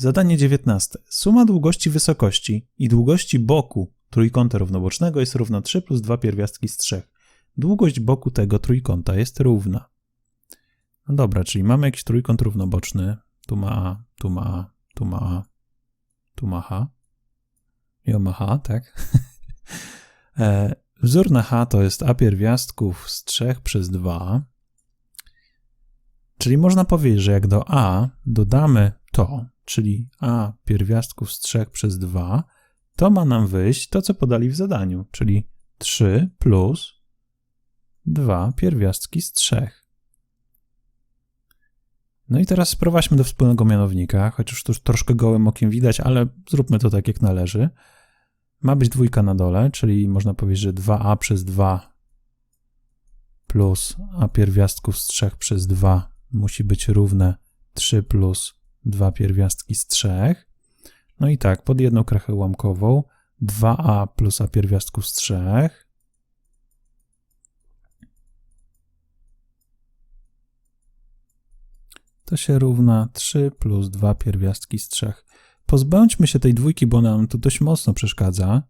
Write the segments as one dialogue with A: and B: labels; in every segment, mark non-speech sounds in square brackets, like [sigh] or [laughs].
A: Zadanie 19. Suma długości wysokości i długości boku trójkąta równobocznego jest równa 3 plus 2 pierwiastki z 3. Długość boku tego trójkąta jest równa. No dobra, czyli mamy jakiś trójkąt równoboczny. Tu ma A, tu ma A, tu ma A, tu ma H. I ma H, tak? [laughs] e, wzór na H to jest A pierwiastków z 3 przez 2. Czyli można powiedzieć, że jak do A dodamy to, czyli A pierwiastków z 3 przez 2, to ma nam wyjść to, co podali w zadaniu, czyli 3 plus 2 pierwiastki z 3. No i teraz sprowadźmy do wspólnego mianownika, chociaż to już troszkę gołym okiem widać, ale zróbmy to tak, jak należy. Ma być dwójka na dole, czyli można powiedzieć, że 2a przez 2 plus a pierwiastków z 3 przez 2 musi być równe 3 plus 2 pierwiastki z 3. No i tak, pod jedną krachę ułamkową 2a plus a pierwiastków z 3 to się równa 3 plus 2 pierwiastki z 3. Pozbądźmy się tej dwójki, bo nam tu dość mocno przeszkadza.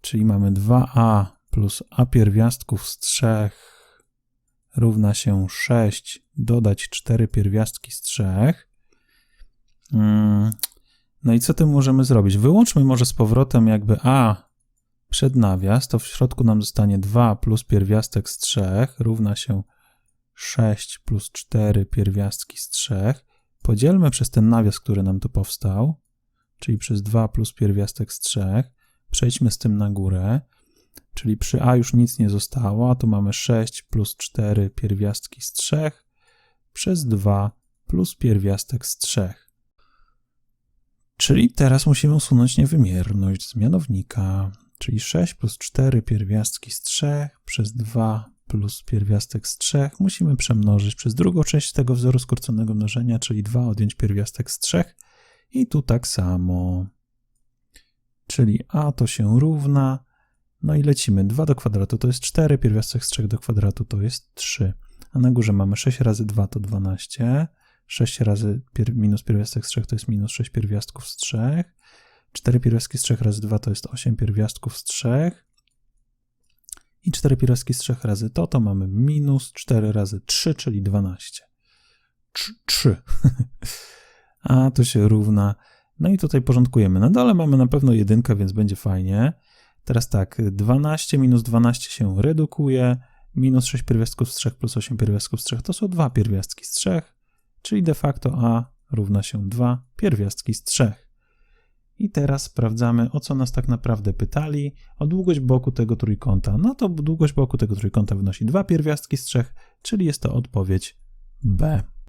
A: Czyli mamy 2a plus a pierwiastków z 3 równa się 6, dodać 4 pierwiastki z 3. Mm, No i co tym możemy zrobić? Wyłączmy może z powrotem jakby a przed nawias, to w środku nam zostanie 2 plus pierwiastek z 3 równa się 6 plus 4 pierwiastki z 3. Podzielmy przez ten nawias, który nam tu powstał, czyli przez 2 plus pierwiastek z 3. Przejdźmy z tym na górę, czyli przy a już nic nie zostało, a tu mamy 6 plus 4 pierwiastki z 3 przez 2 plus pierwiastek z 3. Czyli teraz musimy usunąć niewymierność z mianownika, czyli 6 plus 4 pierwiastki z 3 przez 2 plus pierwiastek z 3 musimy przemnożyć przez drugą część tego wzoru skróconego mnożenia, czyli 2 odjąć pierwiastek z 3 i tu tak samo. Czyli a to się równa, no i lecimy. 2 do kwadratu to jest 4, pierwiastek z 3 do kwadratu to jest 3. A na górze mamy 6 razy 2 to 12, 6 razy pier minus pierwiastek z 3 to jest minus 6 pierwiastków z 3, 4 pierwiastki z 3 razy 2 to jest 8 pierwiastków z 3, i 4 pierwiastki z 3 razy to, to mamy minus 4 razy 3, czyli 12. 3. [laughs] A to się równa. No i tutaj porządkujemy. Na dole mamy na pewno jedynkę, więc będzie fajnie. Teraz tak, 12 minus 12 się redukuje. Minus 6 pierwiastków z 3 plus 8 pierwiastków z 3 to są 2 pierwiastki z 3, czyli de facto a równa się 2 pierwiastki z 3. I teraz sprawdzamy, o co nas tak naprawdę pytali, o długość boku tego trójkąta. No to długość boku tego trójkąta wynosi 2 pierwiastki z 3, czyli jest to odpowiedź B.